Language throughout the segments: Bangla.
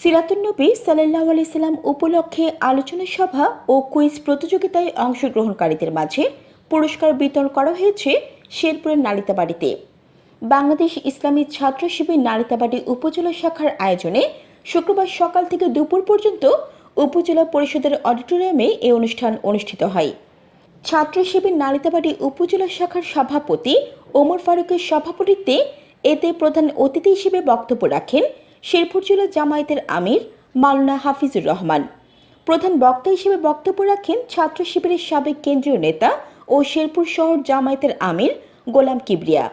সিরাতুন্নবী সাল্লাহ আলাইসাল্লাম উপলক্ষে আলোচনা সভা ও কুইজ প্রতিযোগিতায় অংশগ্রহণকারীদের মাঝে পুরস্কার বিতরণ করা হয়েছে শেরপুরের নালিতাবাড়িতে। বাংলাদেশ ইসলামী ছাত্র শিবির নালিতাবাড়ি উপজেলা শাখার আয়োজনে শুক্রবার সকাল থেকে দুপুর পর্যন্ত উপজেলা পরিষদের অডিটোরিয়ামে এই অনুষ্ঠান অনুষ্ঠিত হয়। ছাত্র শিবির নালিতাবাড়ি উপজেলা শাখার সভাপতি ওমর ফারুকের সভাপতিত্বে এতে প্রধান অতিথি হিসেবে বক্তব্য রাখেন শেরপুর জেলা জামায়াতের আমির মাওলানা হাফিজুর রহমান। প্রধান বক্তা হিসেবে বক্তব্য রাখেন ছাত্র শিবিরের সাবেক কেন্দ্রীয় নেতা ও শেরপুর শহর জামায়াতের আমির গোলাম কিবরিয়া।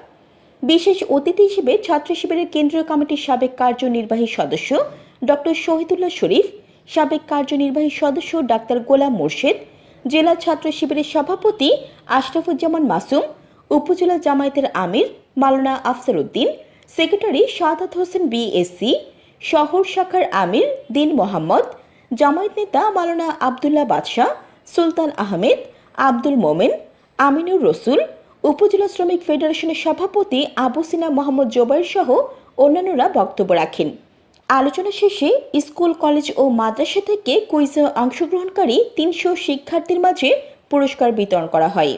বিশেষ অতিথি হিসেবে ছাত্র শিবিরের কেন্দ্রীয় কমিটির সাবেক কার্যনির্বাহী সদস্য ডক্টর শহীদুল্লাহ শরীফ, সাবেক কার্যনির্বাহী সদস্য ডাক্তার গোলাম মোর্শেদ, জেলা ছাত্র শিবিরের সভাপতি আশরাফুজ্জামান মাসুম, উপজেলা জামায়াতের আমির মাওলানা আফসার উদ্দিন সেক্রেটারি সাদাত হোসেন বিএসসি, শহর শাখার আমির দিন মোহাম্মদ, জামায়াত নেতা মালানা আবদুল্লাহ বাদশাহ, সুলতান আহমেদ, আব্দুল মোমেন, আমিনুর রসুল, উপজেলা শ্রমিক ফেডারেশনের সভাপতি আবু সিনা মোহাম্মদ জোবাইর সহ অন্যান্যরা বক্তব্য রাখেন। আলোচনা শেষে স্কুল, কলেজ ও মাদ্রাসা থেকে কুইজে অংশগ্রহণকারী তিনশো শিক্ষার্থীর মাঝে পুরস্কার বিতরণ করা হয়।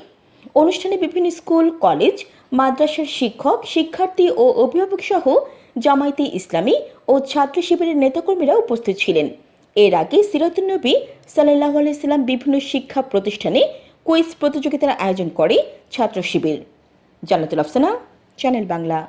অনুষ্ঠানে বিভিন্ন স্কুল, কলেজ, মাদ্রাসার শিক্ষক, শিক্ষার্থী ও অভিভাবক সহ জামায়াতে ইসলামী ও ছাত্র শিবিরের নেতাকর্মীরা উপস্থিত ছিলেন। এর আগে সিরাতুন্নবী সাল্লাহ আলাইসাল্লাম বিভিন্ন শিক্ষা প্রতিষ্ঠানে কুইজ প্রতিযোগিতার আয়োজন করে ছাত্র শিবির। জানাতুল আফসানা, চ্যানেল বাংলা।